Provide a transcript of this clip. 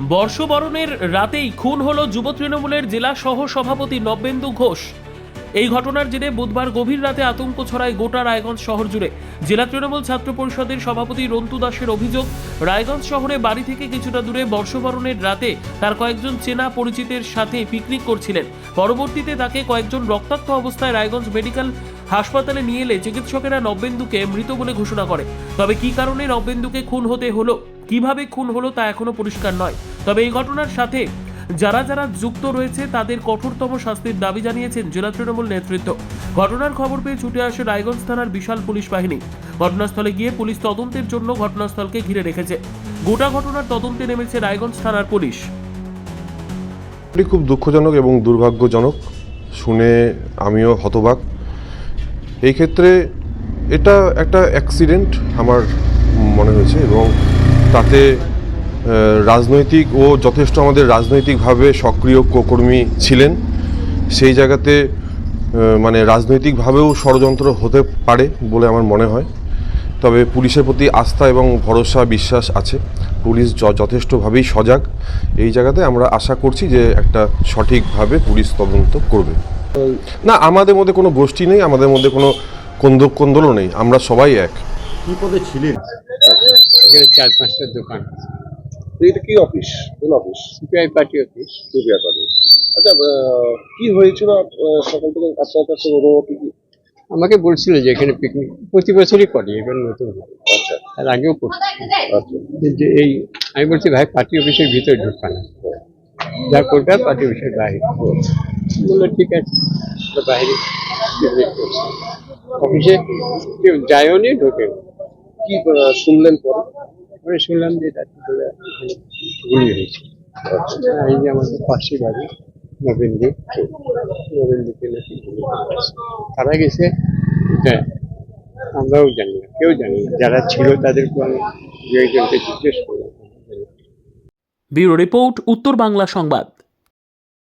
বর্ষবরণের রাতেই খুন হল যুব তৃণমূলের জেলা সহ সভাপতি নবেন্দু ঘোষ। এই ঘটনার জেরে বুধবার গভীর রাতে আতঙ্ক ছড়ায় গোটা রায়গঞ্জ শহর জুড়ে। জেলা তৃণমূল ছাত্র পরিষদের সভাপতি রন্তু দাসের অভিযোগ, রায়গঞ্জ শহরে বাড়ি থেকে কিছুটা দূরে বর্ষবরণের রাতে তার কয়েকজন চেনা পরিচিতের সাথে পিকনিক করছিলেন। পরবর্তীতে তাকে কয়েকজন রক্তাক্ত অবস্থায় রায়গঞ্জ মেডিকেল হাসপাতালে নিয়ে এলে চিকিৎসকেরা নবেন্দুকে মৃত বলে ঘোষণা করে। তবে কী কারণে নবেন্দুকে খুন হতে হলো? কীভাবে খুন হলো তা এখনও পরিষ্কার নয়। তবে এই ঘটনার সাথে যারা যারা যুক্ত রয়েছে, তাদের কঠোরতম শাস্তির দাবি জানিয়েছেন জেলা তৃণমূল নেতৃত্ব। ঘটনার খবর পেয়ে ছুটে আসে রায়গঞ্জ থানার বিশাল পুলিশ বাহিনী। ঘটনাস্থলে গিয়ে পুলিশ তদন্তের জন্য ঘটনাস্থলকে ঘিরে রেখেছে। গোটা ঘটনার তদন্তে নেমেছে রায়গঞ্জ থানার পুলিশ। এটি খুব দুঃখজনক এবং দুর্ভাগ্যজনক। শুনে আমিও হতবাক। এই ক্ষেত্রে এটা একটা অ্যাক্সিডেন্ট আমার মনে হয়েছে এবং তাতে রাজনৈতিক ও যথেষ্ট আমাদের রাজনৈতিকভাবে সক্রিয় কর্মী ছিলেন। সেই জায়গাতে মানে রাজনৈতিকভাবেও ষড়যন্ত্র হতে পারে বলে আমার মনে হয়। তবে পুলিশের প্রতি আস্থা এবং ভরসা, বিশ্বাস আছে। পুলিশ যথেষ্টভাবেই সজাগ। এই জায়গাতে আমরা আশা করছি যে একটা সঠিকভাবে পুলিশ তদন্ত করবে। না, আমাদের মধ্যে কোনো গোষ্ঠী নেই, আমাদের মধ্যে কোনো কন্দ কোন্দলও নেই। আমরা সবাই এক। কি পদে ছিলেন? এখানে চার পাঁচটা দোকান এটা কি অফিস? কোন office? CPI party office. CBI party. আচ্ছা কি হয়েছিল সকাল থেকে আপনার কাছে অনুমতি কি আমাকে বলছিল যে এখানে পিকনিক প্রতি বছরই করে এবার নতুন। আচ্ছা। তার আগেও আচ্ছা। যে এই আমি বলছি ভাই পার্টি অফিসের ভিতরে ঢুকবা না যা করবে পার্টি অফিসের বাইরে বলল ঠিক আছে। বাইরে। অফিসে কেউ যায়ও নি ঢোকে কি শুনলেন পরে? পরে শুনলাম যে রাত্রি গুলি হয়েছে। এই যে আমাদের পাশে বাড়ি নবেন্দু নবেন্দুকে নাকি গুলি করা গেছে? এটা আমরাও জানি না কেউ জানি না। যারা ছিল তাদেরকে আমি দু একজনকে জিজ্ঞেস করলাম। ব্যুরো রিপোর্ট উত্তর বাংলা সংবাদ।